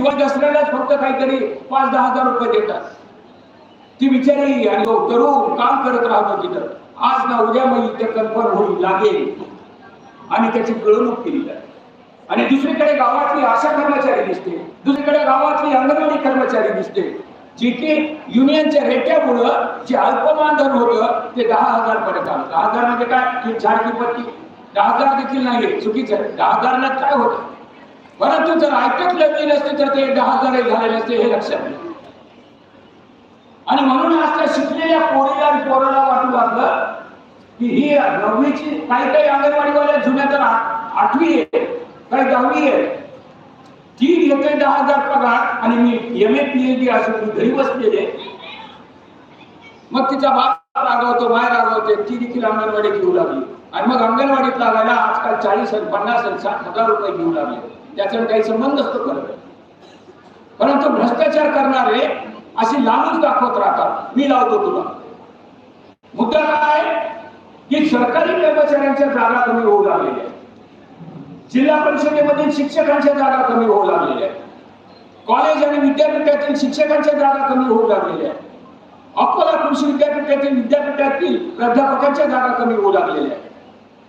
किंवा दसऱ्यालाच फक्त काहीतरी पाच दहा हजार रुपये देतात. ती बिचारी आणि तरुण काम करत राहतो तिथं. आज ना उद्या मग इथे कन्फर्म होईल लागेल. आणि त्याची गळवणूक केली जाते. आणि दुसरीकडे गावातली आशा कर्मचारी दिसते. दुसरीकडे गावातली अंगणवाडी कर्मचारी दिसते. जे की युनियनच्या रेट्यामुळं जे अल्पमान धन होतं ते दहा हजार पर्यंत आलं. दहा हजार म्हणजे काय? की पत्ती दहा हजार देखील नाही चुकीचं दहा हजारला काय होतं? परंतु जर ऐकत गेले असते तर ते दहा हजार झाले असते हे लक्षात घ्या आणि म्हणून आज त्या शिकलेल्या पोरीला आणि पोराला वाटू लागलं की ही नववीची काही काही अंगणवाडीवाल्या जुन्या तर आठवी आहे काही दहावी आहे ती घेते दहा हजार पगार आणि मी M A P H D असून मी घरी बसलेले. मग तिचा बाप रागवतो माय रागवते ती देखील अंगणवाडी घेऊ लागली. आणि मग अंगणवाडीत लागायला आजकाल चाळीस आणि पन्नास आणि साठ हजार रुपये घेऊ लागले. त्याच्यावर काही संबंध असतो करत परंतु भ्रष्टाचार करणारे अशी लांबच दाखवत राहतात. मी लावतो तुला. मुद्दा काय? की सरकारी कर्मचाऱ्यांच्या जागा कमी होऊ लागलेल्या जिल्हा परिषदेमधील शिक्षकांच्या जागा कमी होऊ लागलेल्या कॉलेज आणि विद्यापीठातील शिक्षकांच्या जागा कमी होऊ लागलेल्या आहेत. अकोला कृषी विद्यापीठातील विद्यापीठातील प्राध्यापकांच्या जागा कमी होऊ लागलेल्या आहेत.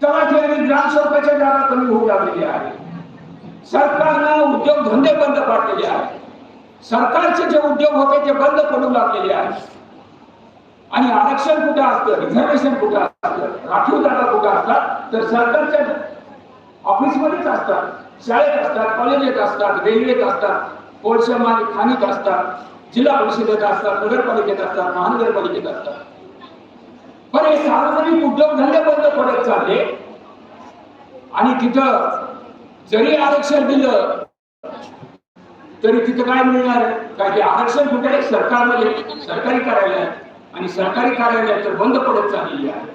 आणि ग्रामसेवकाच्या जागा कमी होऊ लागलेल्या आहेत. सरकारनं उद्योग धंदे बंद पाडलेले आहेत. सरकारचे जे उद्योग होते ते बंद पडू लागलेले आहेत. आणि आरक्षण कुठं असतं? रिझर्वेशन कुठं असतं? राखीव जागा कुठं असतात? तर सरकारच्या ऑफिसमध्येच असतात. शाळेत असतात कॉलेजेत असतात रेल्वेत असतात कोळशा आणि खाणीत असतात जिल्हा परिषदेत असतात नगरपालिकेत असतात महानगरपालिकेत असतात. पण हे सार्वजनिक उद्योगधंदे बंद पडत चालले. आणि तिथं जरी आरक्षण दिलं तरी तिथं काय मिळणार? कारण काय ते आरक्षण कुठे? आहे सरकारमध्ये सरकारी कार्यालयात. आणि सरकारी कार्यालय तर बंद पडत चाललेली आहे.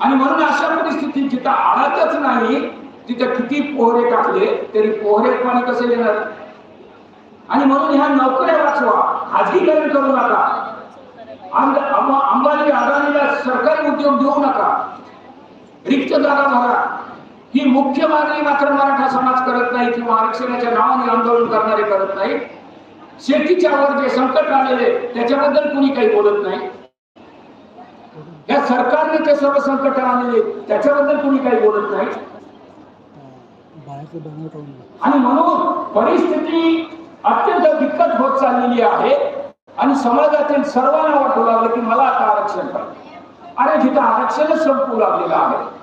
आणि म्हणून अशा परिस्थितीत जिथं आळतच नाही तिथं किती पोहरे टाकले तरी पोहरे पाणी कसे येणार आणि म्हणून ह्या नोकऱ्या वाचवा खाजगीकरण करू नका. अंबानी अदानीला सरकारी उद्योग देऊ नका. रिक्त जागा भरा. ही मुख्य मागणी मात्र मराठा समाज करत नाही किंवा आरक्षणाच्या नावाने आंदोलन करणारे करत नाही. शेतीच्या वर जे संकट आलेले त्याच्याबद्दल कुणी काही बोलत नाही. या सरकारने ते सर्व संकट आणलेले त्याच्याबद्दल कुणी काही बोलत नाही. आणि म्हणून परिस्थिती अत्यंत बिकट होत चाललेली आहे आणि समाजातील सर्वांना वाटू लागलं की मला आता आरक्षण पाहिजे. अरे जिथं आरक्षणच संपू लागलेलं आहे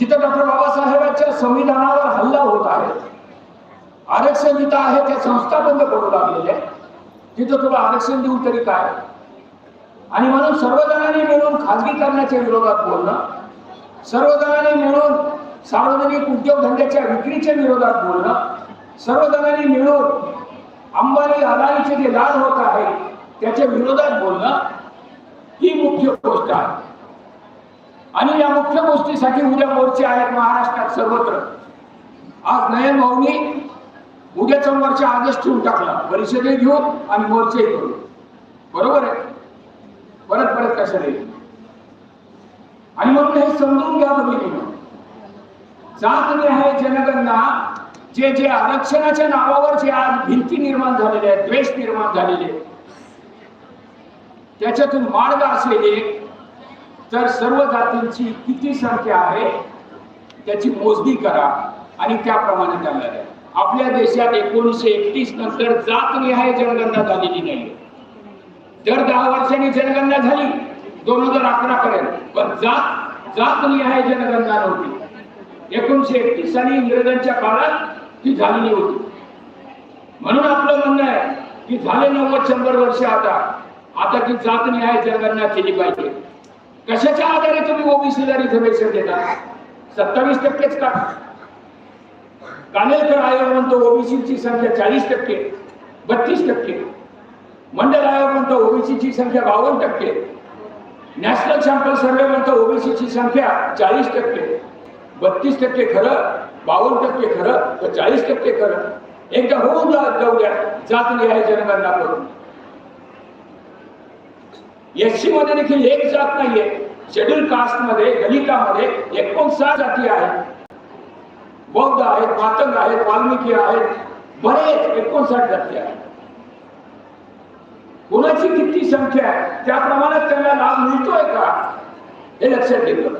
जिथं डॉक्टर बाबासाहेबांच्या संविधानावर हल्ला होत आहे. आरक्षण जिथं आहे त्या संस्था बंद पडू लागलेल्या तिथं तुला आरक्षण देऊ तरी काय? आणि म्हणून सर्वजणांनी मिळून खाजगीकरणाच्या विरोधात बोलणं सर्वजणांनी मिळून सार्वजनिक उद्योगधंद्याच्या विक्रीच्या विरोधात बोलणं सर्वजणांनी मिळून अंबानी अदानीचे जे लाल होत आहे त्याच्या विरोधात बोलणं ही मुख्य गोष्ट आहे. आणि या मुख्य गोष्टीसाठी उद्या मोर्चे आहेत महाराष्ट्रात सर्वत्र. आज नयन भाऊनी उद्याचा मोर्चा आजच ठेवून टाकला. परिषदे घेऊन आणि मोर्चे घेऊन बरोबर आहे? परत परत कशाला येईल? आणि म्हणून हे समजून घ्या भगिनीनं जात आहे जनगणना जे जे आरक्षणाच्या नावावर जे आज भिंती निर्माण झालेल्या आहेत द्वेष निर्माण झालेले आहेत, त्याच्यातून मार्ग असलेले तर सर्व जातींची किती संख्या आहे त्याची मोजणी करा आणि त्याप्रमाणे त्यांना द्या. आपल्या देशात एकोणीसशे एकतीस नंतर जातनिहाय जनगणना झालेली नाही दर दहा वर्षांनी जनगणना झाली दोन हजार अकरा पर्यंत. पण जात जातनिहाय जनगणना नव्हती. एकोणीसशे एकतीस आणि इंग्रजांच्या काळात ती झालेली होती म्हणून आपलं म्हणणं आहे की झाले नव्वद शंभर वर्ष आता. आता ती जातनिहाय जनगणना केली पाहिजे. कशाच्या आधारे तुम्ही ओबीसीला रिझर्वेशन देता? सत्तावीस टक्केच का? कानेलकर आयोग म्हणतो ओबीसीची संख्या चाळीस टक्के बत्तीस टक्के. मंडल आयोग म्हणतो ओबीसीची संख्या बावन्न टक्के. नॅशनल सॅम्पल सर्वे म्हणतो ओबीसीची संख्या चाळीस टक्के. बत्तीस टक्के खरं बावन्न टक्के खरं तर चाळीस टक्के खरं. एकदा होऊन जाऊ द्या. जात आहे जनगणना करून. एससी मध्ये देखील एक जात नाहीये. शेड्यूल कास्टमध्ये दलितामध्ये एकोणसाठ जाती आहेत. बौद्ध आहेत मातंग आहेत वाल्मिकी आहेत बरेच एकोणसाठ जाती आहेत. कोणाची किती संख्या आहे? त्याप्रमाणे त्यांना लाभ मिळतोय का? हे लक्षात घेतलं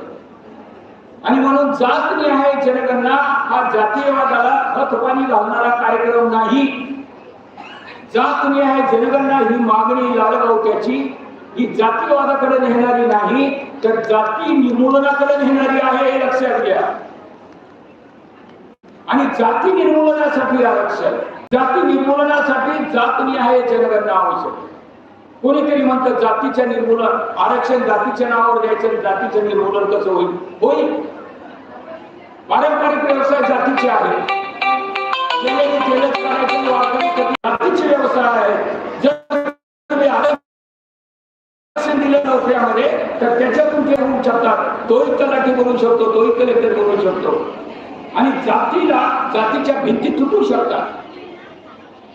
आणि म्हणून जात न्याय जनगणना हा जातीयवादाला खतपाणी घालणारा कार्यक्रम नाही. जात न्याय जनगणना ही मागणी लालगावत्याची ही जातीवादाकडे नेणारी नाही तर जाती निर्मूलनाकडे नेणारी आहे हे लक्षात घ्या. आणि जाती निर्मूलनासाठी आरक्षण जाती निर्मूलनासाठी जात निहाय जनगणना आवश्यक कोणीतरी म्हणतं जातीच्या निर्मूलन आरक्षण जातीच्या नावावर द्यायचं आणि जातीचं निर्मूलन कसं होईल? होईल. पारंपरिक व्यवसाय जातीचे आहे शकतो तोही कलेक्टर बनवू शकतो. आणि जातीला जातीच्या भिंती तुटू शकतात.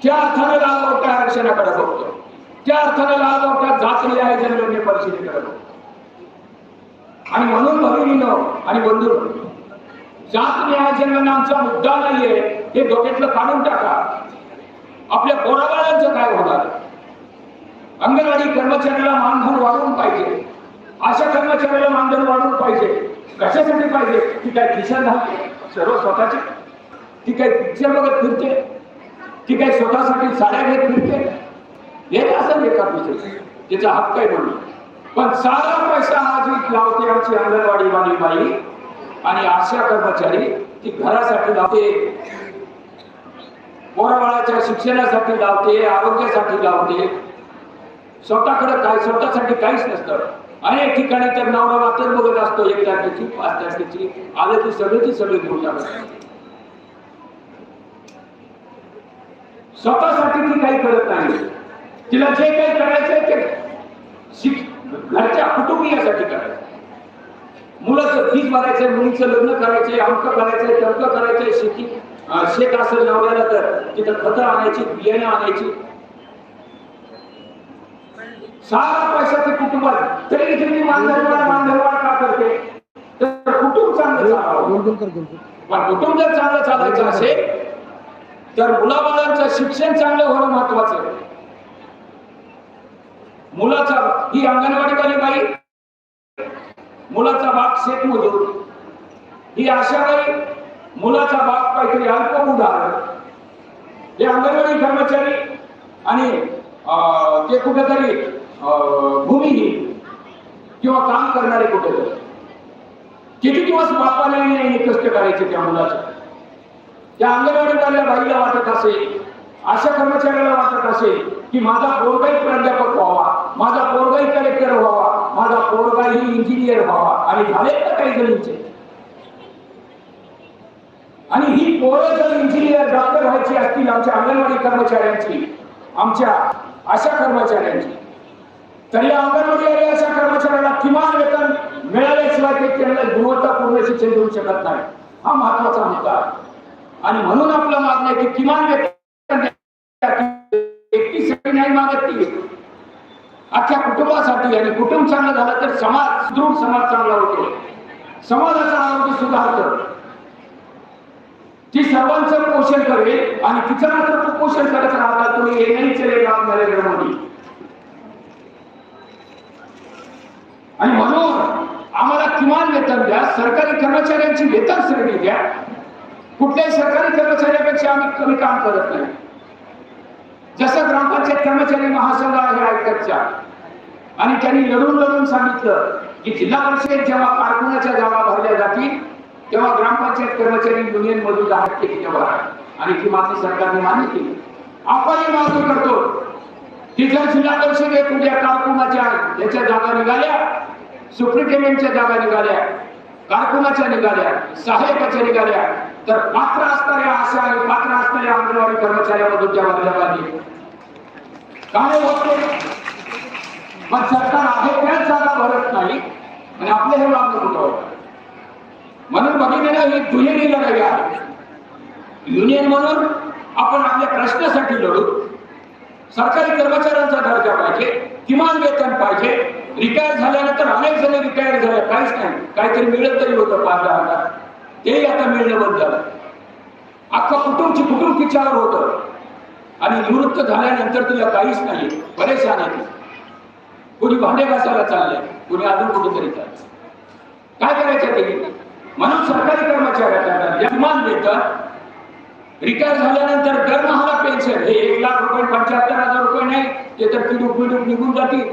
त्या अर्थाने लाल मोठ्या आरक्षणाकडे बघतो. त्या अर्थाने लाल मोठ्या जात आहे जनगणने परिषदेकडे बघतो. आणि म्हणून भगिनीनो आणि बंधू जात न्याय जनगणना आमचा मुद्दा नाहीये. हे डोक्यातलं काढून टाका. आपल्या पोराबाळांचं काय होणार? अंगणवाडी कर्मचाऱ्याला मानधन वाढवून पाहिजे. अशा कर्मचाऱ्याला मानधन वाढवून पाहिजे. कशासाठी पाहिजे? ती काय खिशा घालते सर्व स्वतःचे. ती काय पिक्चर बघत फिरते. ती काय स्वतःसाठी साड्या घेत फिरते. हे असं एका दुसरं तिचा हक्क आहे म्हणून. पण सारा पैसा आज लावते आमची अंगणवाडी वाली बाई आणि आशा कर्मचारी ती घरासाठी लावते. पोराबाळाच्या शिक्षणासाठी लावते आरोग्यासाठी लावते. स्वतःकडे काय स्वतःसाठी काहीच नसतं. अनेक ठिकाणी तर नवरा वाचत बघत असतो एक तारखेची पाच तारखेची आलं ती सगळेची सगळी घेऊन जातात. स्वतःसाठी ती काही करत नाही. तिला जे काही करायचंय ते घरच्या कुटुंबियासाठी करायचं. मुलाचं फीज भरायचंय मुलीचं लग्न करायचंय अंक करायचंय तर्क करायचंय शेती शेत असेल नवऱ्याला तर तिथं खतं आणायची बियाणं आणायची सारा पैसा ते कुटुंबात तरी तुम्ही मानधनवाड मानधनवाड का करते? तर कुटुंब चांगलं चालावं. पण कुटुंब जर चांगलं चालायचं असेल तर मुलाबाळांचं शिक्षण चांगलं होणं महत्वाचं आहे. मुलाचा ही अंगणवाडीवाली बाई मुलाचा बाप शेतमजूर. ही आशाबाई मुलाचा बाप काहीतरी अल्प उदाहरण हे अंगणवाडी कर्मचारी आणि अं, ते कुठेतरी भूमिहीन किंवा काम करणारे कुठेतरी. किती दिवस बापाला नाही कष्ट करायचे त्या मुलाचे. त्या अंगणवाडीवाल्या बाईला वाटत असेल अशा कर्मचाऱ्याला वाटत असेल की माझा पोरगाई प्राध्यापक व्हावा माझा पोरगाई कलेक्टर व्हावा माझा पोरगाई इंजिनियर व्हावा. आणि झाले तर काही जणींचे. आणि ही पोरं जर इंजिनियर डॉक्टर व्हायची असतील आमच्या अंगणवाडी कर्मचाऱ्यांची आमच्या अशा कर्मचाऱ्यांची तरी अंगणवाडी अशा कर्मचाऱ्याला किमान वेतन मिळाल्याशिवाय ते त्यांना गुणवत्तापूर्ण शिक्षण देऊ शकत नाही. हा महत्त्वाचा मुद्दा आहे. आणि म्हणून आपलं मागणं आहे की किमान वेतन एकटीसाठी नाही मागत ती. अख्ख्या कुटुंबासाठी आणि कुटुंब चांगलं झालं तर समाज सुदृढ समाज चांगला होतो समाजाचा आरोग्य सुधारतं. ती सर्वांचं पोषण करेल आणि तिचं मात्र पोषण करत राहतात तुम्ही हे नाही चले राम नरेंद्र मोदी आणि म्हणून आम्हाला किमान वेतन द्या. सरकारी कर्मचाऱ्यांची वेतन श्रेणी द्या. कुठल्याही सरकारी कर्मचाऱ्यापेक्षा आम्ही कमी काम करत नाही. जसं ग्रामपंचायत कर्मचारी महासंघ आहे आयकरच्या आणि त्यांनी लढून लढून सांगितलं की जिल्हा परिषद जेव्हा कारकुनाच्या जागा भरल्या जातील तेव्हा ग्रामपंचायत कर्मचारी युनियन मधून दहा टक्के तिथे आणि ती मागणी सरकारने मान्य केली. आपणही मागणी करतो. की जर जिल्हा परिषदेत उद्या कारकुनाच्या याच्या जागा निघाल्या सुप्रिटेंडेंटच्या जागा निघाल्या कारकुनाच्या निघाल्या सहाय्यकाच्या निघाल्या. तर पात्र असणाऱ्या आशा आणि पात्र असणाऱ्या अंगणवाडी कर्मचाऱ्यामधून त्या भरल्या आली काय होते पण सरकार आहे त्याच जागा भरत नाही आणि आपले हे वाद होतं? म्हणून बघितलेलं ही दुहेरी लढाई आहे युनियन म्हणून आपण आपल्या प्रश्नासाठी लढू. सरकारी कर्मचाऱ्यांचा दर्जा पाहिजे किमान वेतन पाहिजे. रिटायर झाल्यानंतर अनेक जण रिटायर झाले काहीच नाही. काहीतरी मिळत तरी होतं पाच दहा हजार. तेही आता मिळणं बंद झालं. अख्खा कुटुंबची कुटुंब तिच्यावर होतं. आणि निवृत्त झाल्यानंतर तुला काहीच नाही परेशान आहे कोणी कुणी भांडे घासायला चालले कुणी अजून कुठेतरी चालले काय करायचं ते? म्हणून सरकारी कर्मचाऱ्यांना किमान वेतन रिटायर झाल्यानंतर दरमहाला पेन्शन. हे एक लाख रुपये पंच्याहत्तर हजार रुपये नाही ते तर किडूक बिडूक निघून जातील.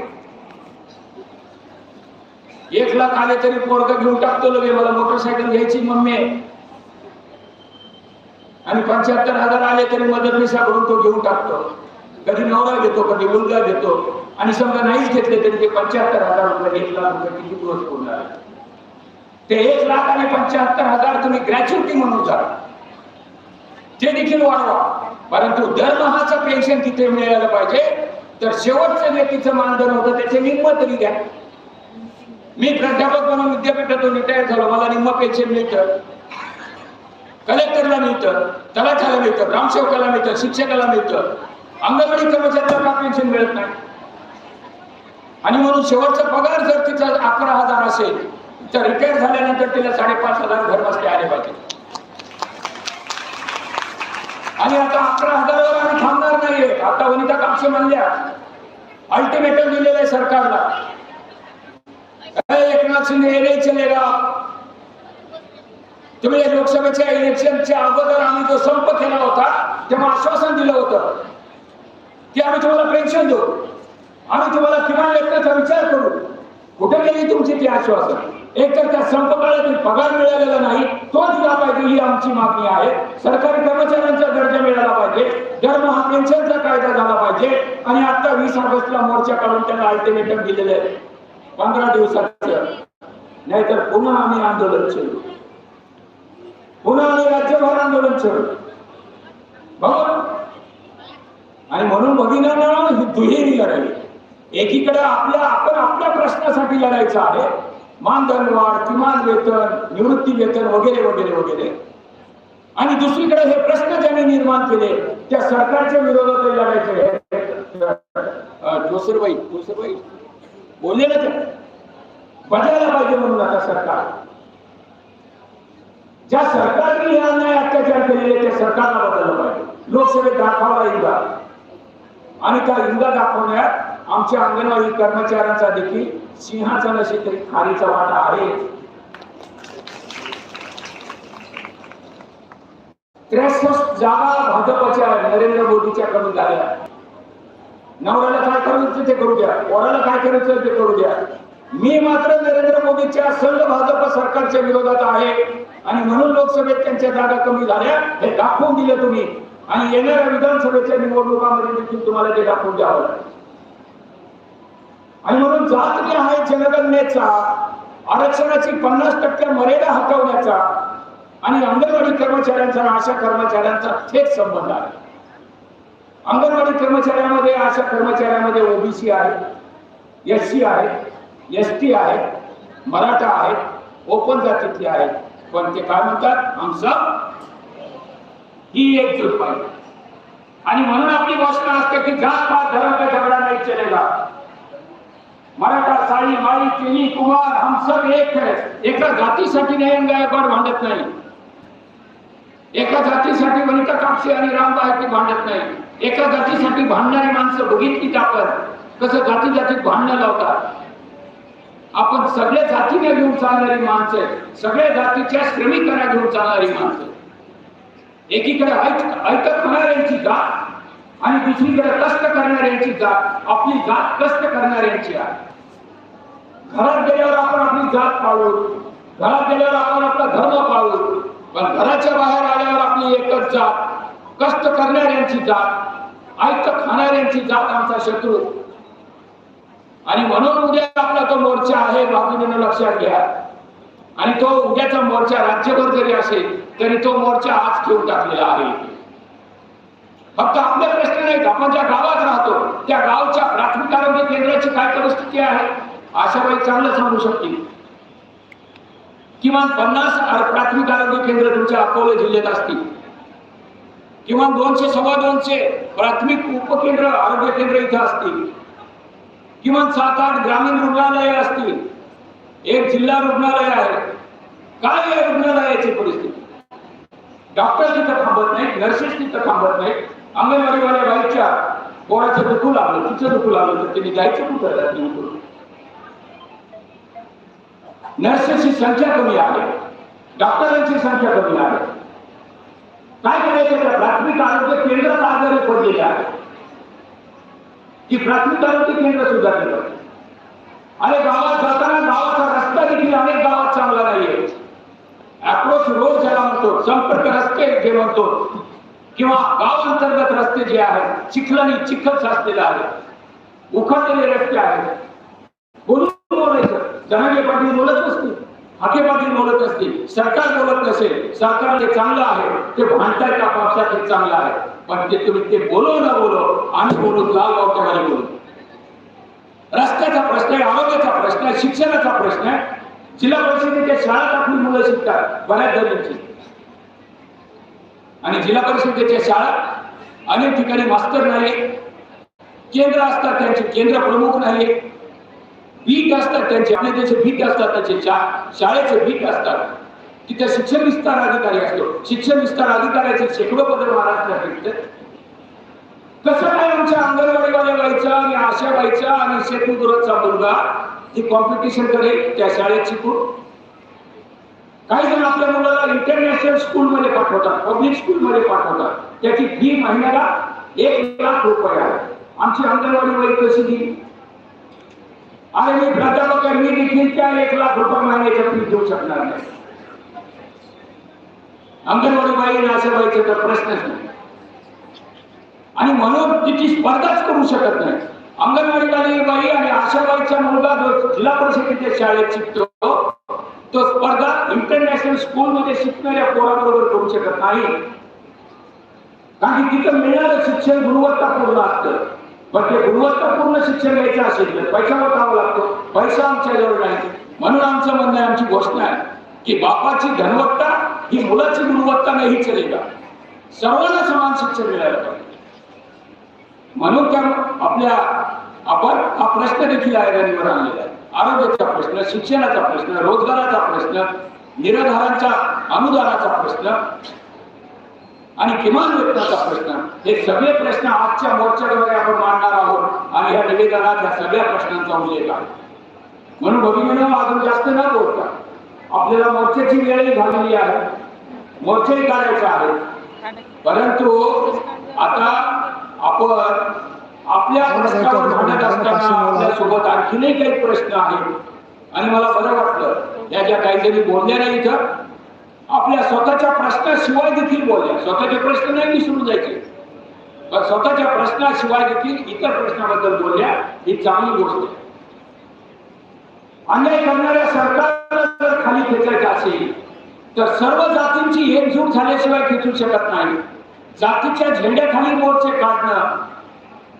एक लाख आले तरी पोरग घेऊन टाकतो लगे मला मोटरसायकल घ्यायची मम्मी आहे. आणि पंच्याहत्तर हजार आले तरी मदतनीसाकडून तो घेऊन टाकतो. कधी नवरा घेतो कधी मुलगा घेतो. आणि समजा नाहीच घेतले तरी ते पंच्याहत्तर हजार रुपये एक लाख रुपये किती दिवस पुरणार ते एक लाख आणि पंच्याहत्तर हजार तुम्ही ग्रॅच्युटी म्हणून जा. ते देखील वाढवा. परंतु दरमहाचं पेन्शन तिथे मिळायला पाहिजे तर शेवटचं व्यक्तीचं तिचं मानधन होतं त्याचे निम्म तरी द्या. मी प्राध्यापक म्हणून विद्यापीठातून रिटायर झालो मला निम्म पेन्शन मिळतं. कलेक्टरला मिळतं तलाठ्याला मिळतं ग्रामसेवकाला मिळतं शिक्षकाला मिळतं. अंगणवाडी कर्मचाऱ्याला का पेन्शन मिळत नाही? आणि म्हणून शेवटचा पगार जर तिचा अकरा हजार असेल तर रिटायर झाल्यानंतर तिला साडेपाच हजार घर बसले आले पाहिजे आणि आता अकरा हजारावर आम्ही थांबणार नाहीये आता वनिता कापसे म्हणल्या अल्टिमेटम दिलेलं आहे सरकारला. एकनाथ शिंदे चले नाही तुम्ही या लोकसभेच्या इलेक्शनच्या अगोदर आम्ही जो संप केला होता तेव्हा आश्वासन दिलं होतं. की आम्ही तुम्हाला पेन्शन देऊ. आम्ही तुम्हाला किमान वेतनाचा विचार करू. कुठे गेली तुमची ती आश्वासन? एक तर त्या संपकाळातील पगार मिळालेला नाही तो दिला पाहिजे ही आमची मागणी आहे. सरकारी कर्मचाऱ्यांचा दर्जा मिळाला पाहिजे दरमहा पेन्शनचा कायदा झाला पाहिजे आणि आता वीस ऑगस्टला मोर्चा काढून त्यांना अल्टिमेटम दिलेलं आहे. पंधरा दिवसाचं. नाहीतर पुन्हा आम्ही आंदोलन छेडू पुन्हा आम्ही राज्यभर आंदोलन छेडू आणि म्हणून भगिनांना दुहेरी लढाई. एकीकडे आपल्या आपण आपल्या प्रश्नासाठी लढायचं आहे मानधन वाढ किमान वेतन निवृत्ती वेतन वगैरे वगैरे वगैरे. आणि दुसरीकडे हे प्रश्न ज्यांनी निर्माण केले त्या सरकारच्या विरोधात लढायचे जोसरबाई जोसरबाई बोलले ना बदलायला पाहिजे म्हणून आता सरकार. ज्या सरकारने हे अन्याय अत्याचार केलेले त्या सरकारला बदललं पाहिजे. लोकसभेत दाखवावा एकदा आणि त्या युद्ध दाखवण्यात आमच्या अंगणवाडी कर्मचाऱ्यांचा देखील सिंहाचा नसेल तरी खारीचा वाटा आहे. त्रेसष्ट जागा भाजपच्या नरेंद्र मोदीच्या कमी झाल्या. नवऱ्याला काय करायचं ते करू द्या. वराला काय करायचं ते करू द्या. मी मात्र नरेंद्र मोदीच्या सर्व भाजप सरकारच्या विरोधात आहे. आणि म्हणून लोकसभेत त्यांच्या जागा कमी झाल्या हे दाखवून दिलं तुम्ही. आणि येणाऱ्या विधानसभेच्या निवडणुकामध्ये देखील तुम्हाला ते दाखवून द्यावं. आणि म्हणून जात आहे जनगणनेचा आरक्षणाची पन्नास टक्के मर्यादा हटवण्याचा आणि अंगणवाडी कर्मचाऱ्यांचा आणि आशा कर्मचाऱ्यांचा थेट संबंध आहे. अंगणवाडी कर्मचाऱ्यांमध्ये आशा कर्मचाऱ्यांमध्ये ओबीसी आहे एस सी आहे एस टी आहे मराठा आहेत ओपन जातीतले आहेत पण ते काय म्हणतात? आमचं ही एकजूट पाहिजे आणि म्हणून आपली घोषणा असते की जात पात धर्म का झगडा नाही चलेगा. मराठा साळी माळी तेली कुमार हम सब एक है. एका जातीसाठी नाही गायकवाड भांडत नाही. एका जातीसाठी वनिता कापसे आणि रामबाहेती भांडत नाही. एका जातीसाठी भांडणारी माणसं बघितलीत आपण कसं जाती जातीत भांडणं लावतात. आपण सगळ्या जातीने घेऊन चालणारी माणसं आहेत. सगळ्या जातीच्या श्रमिकांना घेऊन चालणारी माणसं एकीकडे ऐक ऐकत खाणाऱ्यांची जात आणि दुसरीकडे कष्ट करणाऱ्यांची जात आपली जात कष्ट करणाऱ्यांची आहे. घरात गेल्यावर आपण आपली जात पाळू घरात गेल्यावर आपण आपला धर्म पाळू पण घराच्या बाहेर आल्यावर आपली एकच जात कष्ट करणाऱ्यांची जात ऐकत खाणाऱ्यांची जात आमचा शत्रू. आणि म्हणून उद्या आपला तो मोर्चा आहे बाबूजीनं लक्षात घ्या. आणि तो उद्याचा मोर्चा राज्यभर जरी असेल तरी तो मोर्चा आज घेऊन टाकलेला आहे. फक्त आपले प्रश्न नाहीत आपण ज्या गावात राहतो त्या गावच्या प्राथमिक आरोग्य केंद्राची काय परिस्थिती आहे? आशाबाई चांगलं सांगू शकतील. किमान पन्नास प्राथमिक आरोग्य केंद्र तुमच्या अकोले जिल्ह्यात असतील. किमान दोनशे सव्वा दोनशे प्राथमिक उपकेंद्र आरोग्य केंद्र इथं असतील. किमान सात आठ ग्रामीण रुग्णालय असतील. एक जिल्हा रुग्णालय आहे. काय या रुग्णालयाची परिस्थिती? डॉक्टर तिथं थांबत नाही नर्सेस तिथं थांबत नाही अंगणवाडीवाल्या बाईच्या कोणाचं दुखू लागलं तिचं दुखू लागलं तर त्यांनी जायचं कुठं रात्री नर्सेसची संख्या कमी आहे. डॉक्टरांची संख्या कमी आहे. काय करायचं? तर प्राथमिक आरोग्य केंद्रात आजारी पडलेले आहे की प्राथमिक आरोग्य केंद्र सुधारले पाहिजे अरे गावात जाताना गावाचा रस्ता देखील अनेक गावात चांगला नाहीये. अप्रोच रोज ज्याला म्हणतो संपर्क रस्ते जे म्हणतो किंवा गाव अंतर्गत रस्ते जे आहेत चिखलानी चिखल साचलेला आहे. उखडलेले रस्ते आहेत. बोलून बोलायचं. जनागे पाटील बोलत नसतील हाके पाटील बोलत असतील सरकार बोलत नसेल सरकार जे चांगलं आहे ते भांडताय आपापसात हे चांगलं आहे. पण ते तुम्ही ते बोलो ना बोलो आम्ही बोलू लाल गावच्या बोलू रस्त्याचा प्रश्न आहे आरोग्याचा प्रश्न आहे शिक्षणाचा प्रश्न आहे. जिल्हा परिषदेच्या शाळा आपली मुलं शिकतात बऱ्याच जणांची. आणि जिल्हा परिषदेच्या शाळा अनेक ठिकाणी मास्तर नाही केंद्र असतात त्यांचे केंद्र प्रमुख नाही भीक असतात त्यांचे आपले त्याचे भीक असतात त्याचे शा- शाळेचे भीक असतात. तिथे शिक्षण विस्तार अधिकारी असतो. शिक्षण विस्तार अधिकाऱ्याचे शेकडो पदर महाराष्ट्रात कसं काय आमच्या अंगणवाडीवाल्या व्हायचा आणि आशा व्हायचा आणि शेतमजुराचा मुलगा ही कॉम्पिटिशन करेल? त्या शाळेत शिकून काही जण आपल्या मुलाला इंटरनॅशनल स्कूल मध्ये पाठवतात पब्लिक स्कूल मध्ये पाठवतात. त्याची फी महिन्याला एक लाख रुपये आहे. आमची अंगणवाडी बाई कशी दिली आणि मी प्राध्यापक मी देखील त्या एक लाख रुपये महिन्याच्या फी देऊ शकणार नाही. अंगणवाडी बाई आणि तर प्रश्नच नाही. आणि म्हणून तिची स्पर्धाच करू शकत नाही. अंगणवाडी बाई आणि आशाबाईचा मुलगा जो जिल्हा परिषदेच्या शाळेत शिकतो तो स्पर्धा इंटरनॅशनल स्कूल मध्ये शिकणाऱ्या पोराबरोबर करू शकत नाही. कारण की तिथं मिळणारं शिक्षण गुणवत्तापूर्ण असतं. पण ते गुणवत्तापूर्ण शिक्षण घ्यायचं असेल तर पैसा वाटावा लागतो. पैसा आमच्याजवळ नाही. म्हणून आमचं म्हणणं आहे आमची घोषणा आहे की बापाची गुणवत्ता ही मुलाची गुणवत्ता नाही चलेगा. सर्वांना समान शिक्षण मिळालं पाहिजे. म्हणून त्या आपल्या आपण हा प्रश्न देखील आयोगावर आणलेला आहे. आरोग्याचा प्रश्न शिक्षणाचा प्रश्न रोजगाराचा प्रश्न निराधारांच्या अनुदानाचा प्रश्न आणि किमान वेतनाचा प्रश्न हे सगळे प्रश्न आजच्या मोर्चाद्वारे आपण मांडणार आहोत आणि ह्या निवेदनात या सगळ्या प्रश्नांचा उल्लेख आहे. म्हणून भविष्य अजून जास्त न बोलता आपल्याला मोर्चाची वेळही झालेली आहे. मोर्चाही काढायचा आहे. परंतु आता आपण आपल्या प्रश्नावर भांडत असताना आपल्यासोबत आणखीनही काही प्रश्न आहेत. आणि मला बरं वाटलं या ज्या काही जणी बोलल्या नाही इथं. आपल्या स्वतःच्या प्रश्नाशिवाय देखील बोलल्या. स्वतःचे प्रश्न नाही विसरून जायचे. पण स्वतःच्या प्रश्नाशिवाय देखील इतर प्रश्नाबद्दल बोलल्या ही चांगली गोष्ट आहे. अन्याय करणाऱ्या सरकारला जर खाली खेचायचं असेल तर सर्व जातींची एकजूट झाल्याशिवाय खेचू शकत नाही. जातीच्या झेंड्याखाली मोर्चे काढणं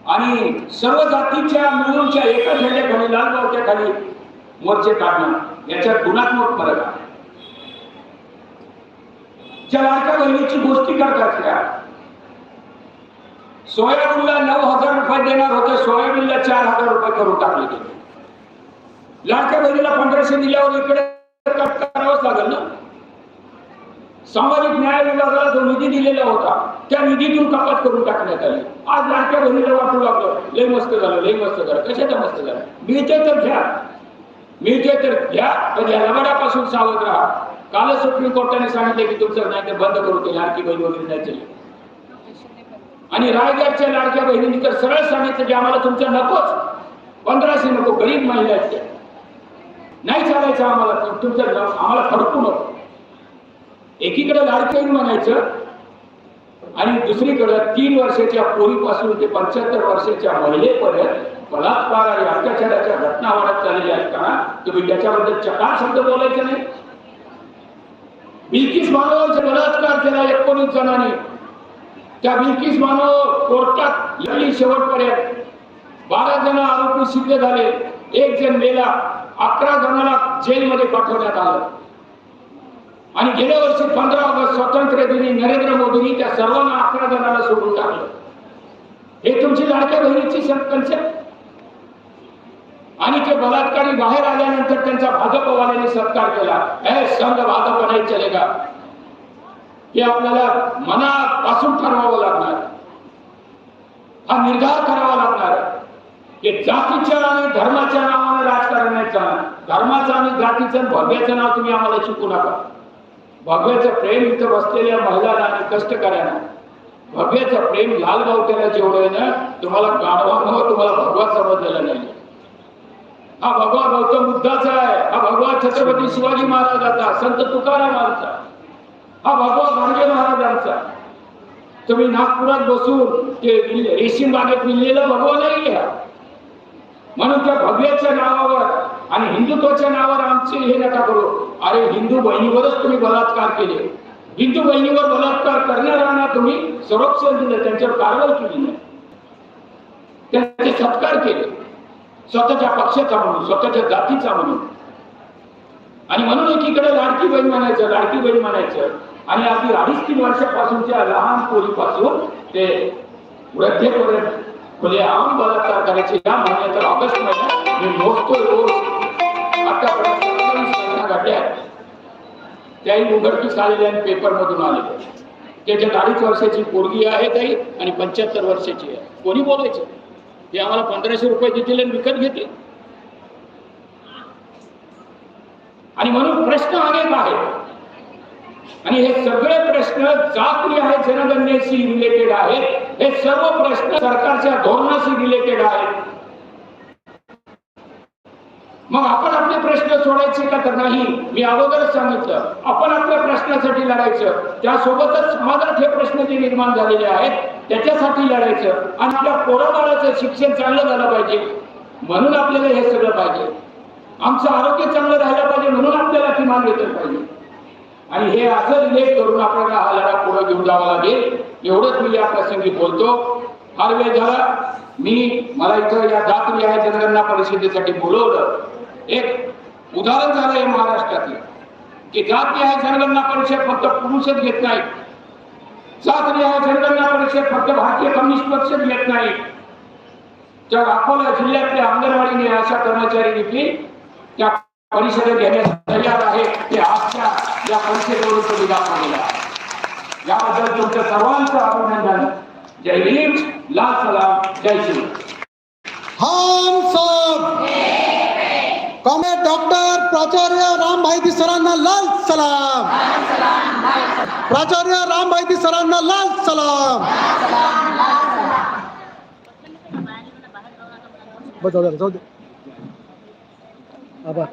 आणि सर्व जातीच्या मिळूनच्या एका झेंड्याखाली लाल गावच्या खाली मोर्चे काढणं याच्यात गुणात्मक फरक आहे. ज्या लाडक्या बहिणीची गोष्टी करतात त्या सोयाबीनला नऊ हजार रुपये देणार होते सोयाबीनला चार हजार रुपये करून टाकले गेले. लाडक्या बहिणीला पंधराशे दिल्यावर इकडे कट करावंच लागेल ना? सामाजिक न्याय विभागाला जो निधी दिलेला होता त्या निधीतून कपात करून टाकण्यात आली. आज लाडक्या बहिणीला वाटू लागलं. लय मस्त झालं लय मस्त झालं. कशाचं मस्त झालं? मिळते तर घ्या. मिळते तर घ्या पण या लबाडापासून सावध राहा. काल सुप्रीम कोर्टाने सांगितलं की तुमचं नाही ते बंद करू ते लाडकी बहीण वगैरे नाही चालली आणि रायगडच्या लाडक्या बहिणींनी तर सरळ सांगितलं की आम्हाला तुमचं नकोच. पंधराशे नको गरीब महिला आहेत नाही चालायचं आम्हाला तुमचं आम्हाला खडकू नको. एकीकडे लाडकी म्हणायचं आणि दुसरीकडं तीन वर्षाच्या पोरीपासून ते पंच्याहत्तर वर्षाच्या महिलेपर्यंत बलात्कार आणि अत्याचाराच्या घटना वाढत चाललेल्या असताना तुम्ही त्याच्याबद्दल चकार शब्द बोलायचे नाही. बिल्किस मानवाचा बलात्कार केला एकोणीस जणांनी. त्या बिल्किस मानव कोर्टात लढली शेवटपर्यंत. बारा जण आरोपी सिद्ध झाले. एक जण मेला. अकरा जणांना जेलमध्ये पाठवण्यात आलं. आणि गेल्या वर्षी पंधरा ऑगस्ट स्वातंत्र्य दिनी नरेंद्र मोदींनी त्या सर्वांना अकरा जणांना सोडून टाकलं. हे तुमची लाडक्या बहिणीची कन्सेप्ट आणि ते बलात्कारी बाहेर आल्यानंतर त्यांचा भाजपवाल्यांनी सत्कार केला. हे संघ भाजप नाही चलेगा हे आपल्याला मनापासून ठरवावं लागणार. हा निर्धार करावा लागणार. हे जातीच्या आणि धर्माच्या नावाने राजकारण नाही चालणार. धर्माचं आणि जातीचं भव्याचं नाव तुम्ही आम्हाला शिकू नका. भव्याचं प्रेम इथं बसलेल्या महिलांना आणि कष्टकऱ्यांना. भव्याचं प्रेम लालगाव त्याला जेवढं आहे ना तुम्हाला गाढवा तुम्हाला भगवा समजलेला नाही. हा भगवा गौतम बुद्धाचा आहे. हा भगवा छत्रपती शिवाजी महाराजाचा संत तुकारामांचा. हा भगवा गाडगे महाराजांचा. तुम्ही नागपुरात बसून ते रेशीम बागेत विल्लेला भगवा नाही घ्या म्हणून त्या भव्याच्या नावावर आणि हिंदुत्वाच्या नावावर आमचे हे नका करू. अरे हिंदू बहिणीवरच तुम्ही बलात्कार केले. हिंदू बहिणीवर बलात्कार करणाऱ्यांना तुम्ही संरक्षण दिलं त्यांच्यावर कारवाई केली नाही. त्यांचे सत्कार केले. स्वतःच्या पक्षाचा म्हणून स्वतःच्या जातीचा म्हणून. आणि म्हणून एकीकडे लाडकी बहीण म्हणायचं लाडकी बहीण म्हणायचं. आणि अगदी अडीच तीन वर्षापासूनच्या लहान पोरीपासून ते वृद्धेपर्यंत खुले म्हणजे आम बलात्कार करायचे या महिन्यात ऑगस्ट महिन्यात मी मोजतो रोज. आतापर्यंत काढल्या त्याही उघडकीस आलेल्या आणि पेपरमधून आलेल्या. त्याच्यात अडीच वर्षाची पोरगी आहे ताई आणि पंच्याहत्तर वर्षाची आहे. कोणी बोलायचं? ते आम्हाला पंधराशे रुपये देतील आणि विकत घेतील. आणि म्हणून प्रश्न अनेक आहेत. आणि हे सगळे प्रश्न जाती आहे जनगणनेशी रिलेटेड आहेत हे सर्व प्रश्न सरकारच्या धोरणाशी रिलेटेड आहेत. मग आपण आपले प्रश्न सोडायचे का तर नाही? मी अगोदरच सांगितलं. आपण आपल्या प्रश्नासाठी लढायचं. त्यासोबतच समाजात हे प्रश्न जे निर्माण झालेले आहेत त्याच्यासाठी लढायचं. आणि आपल्या पोराबाळाचं शिक्षण चांगलं झालं पाहिजे. म्हणून आपल्याला हे सगळं पाहिजे. आमचं आरोग्य चांगलं राहिलं पाहिजे म्हणून आपल्याला किमान वेतन पाहिजे. आणि हे असं रिलेट करून आपल्याला हा लढा पुढे घेऊन जावा लागेल. एवढंच मी या प्रसंगी बोलतो. फार वेळ झाला. मी मला इथं या जाती आहे जनगणना परिषदेसाठी बोलवलं. एक उदाहरण झालं आहे महाराष्ट्रातलं की जाती आहे जनगणना परिषद फक्त पुरुषच घेत नाही. जाती आहे जनगणना परिषद फक्त भारतीय कम्युनिस्ट पक्षच घेत नाही. तर अकोला जिल्ह्यातल्या अंगणवाडीने आशा कर्मचारी देखील त्या परिषदेत घेण्यास तयार आहे ते आजच्या या परिषदेवरून तुम्ही दाखवलेला आहे याबद्दल तुमच्या सर्वांचं अभिनंदन. जय हिंद लाल सलाम जय श्री हम सब कॉमेड डॉक्टर प्राचार्य राम भाईती सरांना लाल सलाम. प्राचार्य राम भाईती सरांना लाल सलाम. जाऊ दे जाऊ दे. आभार.